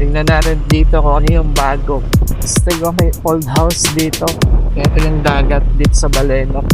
Tingnan natin dito kung ano yung bago. Gusto ko may old house dito. Ito yung dagat dito sa Baleno.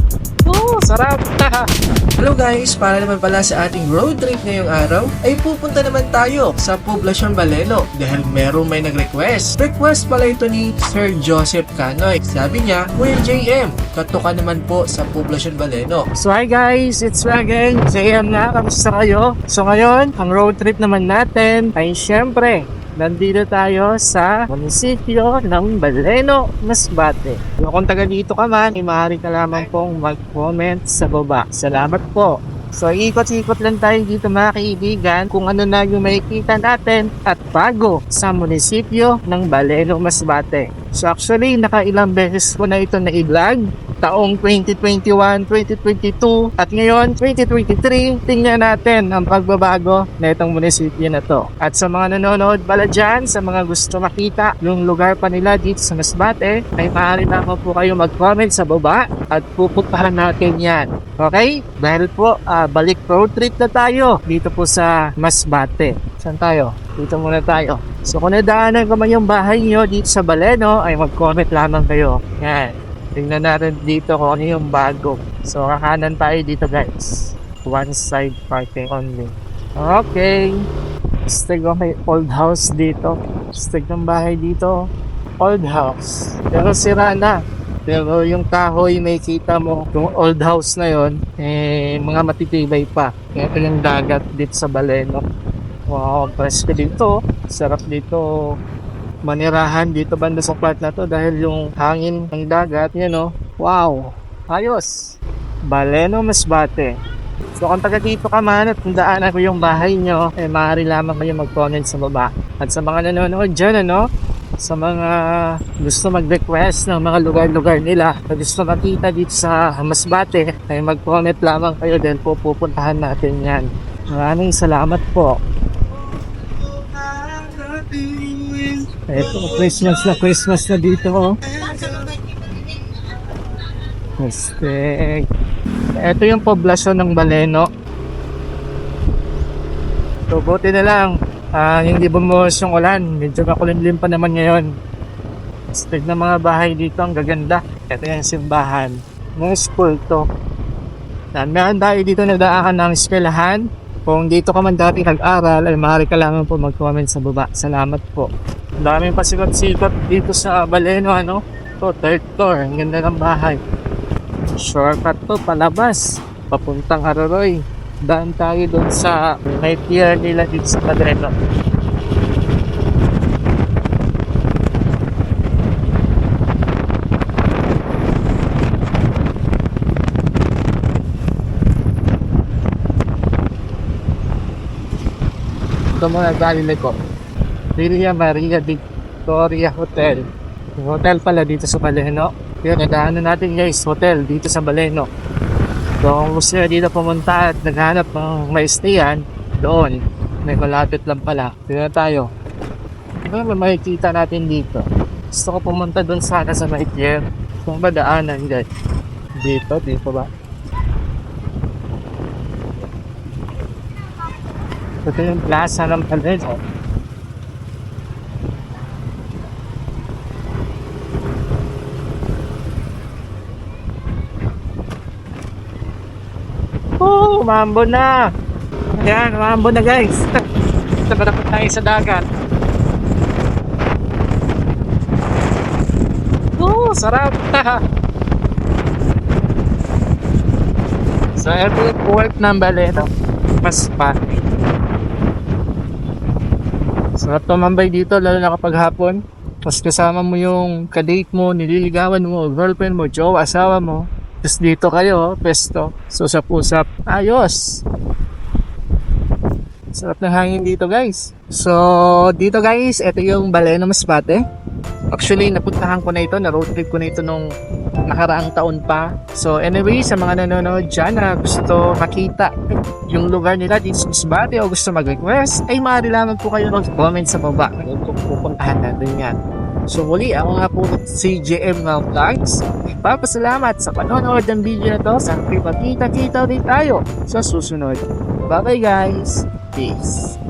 Oh, sarap! Hello guys! Para naman pala sa ating road trip ngayong araw, ay pupunta naman tayo sa Poblacion Baleno dahil merong may nag-request. Request pala ito ni Sir Joseph Canoy. Sabi niya, Kuya JM, katuka naman po sa Poblacion Baleno. So hi guys, it's me again, JM na, kamusta kayo? So ngayon, ang road trip naman natin ay syempre, nandito tayo sa munisipyo ng Baleno, Masbate. Kung taga dito ka man, ay maaari ka lamang pong mag-comment sa baba. Salamat po. So ikot-ikot lang tayo dito mga kaibigan kung ano na yung makikita natin at bago sa munisipyo ng Baleno, Masbate. So actually, nakailang beses ko na ito na i-vlog taong 2021, 2022 at ngayon 2023 tingnan natin ang pagbabago na itong munisipyo na to. At sa mga nanonood pala dyan sa mga gusto makita yung lugar pa nila dito sa Masbate ay maaari naman po kayo mag-comment sa baba at pupuntahan natin yan. Okay? dahil po ah, balik road trip na tayo dito po sa Masbate. Saan tayo? dito muna tayo. So kung nadaanan ko man yung bahay nyo dito sa Baleno ay mag-comment lamang kayo. Yan Tingnan natin dito kung ano yung bago. So, kakanan tayo dito guys. One side parking only. Okay. Stig ko may old house dito. Stig ng bahay dito. Old house. Pero sira na. Pero yung kahoy may kita mo, yung old house na yon eh, mga matitibay pa. Ito yung dagat dito sa Baleno. Wow, presko dito. Sarap dito manirahan dito banda sa part na to dahil yung hangin ng dagat, yan o. Wow! Ayos! Baleno Masbate. So kung taga dito ka man at tandaan ko yung bahay nyo, eh maaari lamang kayo mag-comment sa baba. At sa mga nanonood dyan, ano, sa mga gusto mag-request ng mga lugar-lugar nila na gusto makita dito sa Masbate, ay mag-comment lamang kayo dahil po pupuntahan natin yan. Maraming salamat po. Ito, Christmas na Christmas na dito, oh. Mistake. Ito yung poblasyon ng Baleno. So, buti na lang. ah hindi bumuhos yung ulan. Medyo makulimlim pa naman ngayon. Mistake na mga bahay dito. Ang gaganda. Ito yung simbahan. Mga school to. Meron tayo dito na daakan ng eskwelahan. Kung dito ka man dati nag-aral, ay maaari ka lang po mag-comment sa baba. Salamat po. Ang daming pasikat-sikat dito sa Baleno, ano? To, third floor. Ang ganda ng bahay. Shortcut to, palabas. Papuntang Aroroy. Daan tayo doon sa may pier nila dito sa Baleno. Galing ko. Villa Maria Victoria Hotel. Hotel pala dito sa Baleno. Yun, naghahanap natin guys, hotel dito sa Baleno. So, kung gusto nyo dito pumunta at naghanap ng may stayan, doon. May malapit lang pala. Dito tayo. Ano ba makikita natin dito? Gusto ko pumunta doon sana sa may pier. Kung ba daanan guys? Dito, dito ba? Ito yung plaza ng Baleno. Oh, mambo na. Ayan, mambo na guys. Pa tayo sa dagat. Oh, sarap. so, ito yung port ng Baleno. Mas pati. Sarap tumambay dito, lalo na kapag hapon. Tapos kasama mo yung kadate mo, nililigawan mo, girlfriend mo, jowa, asawa mo. Tapos dito kayo, pesto. Susap-usap. Ayos! Sarap ng hangin dito guys. So, dito guys, ito yung Baleno Masbate. Actually, napuntahan ko na ito, na road trip ko na ito nung nakaraang taon pa. So, anyway, sa mga nanonood dyan na gusto makita yung lugar nila dito sa Masbate o gusto mag-request, ay maaari lamang po kayo mag-comment sa baba. Pupuntahan natin yan. So muli, ako nga po si JM ng Vlogs. Papasalamat sa panonood ng video na to. Sana kita-kita rin tayo sa susunod. Bye bye guys. Peace.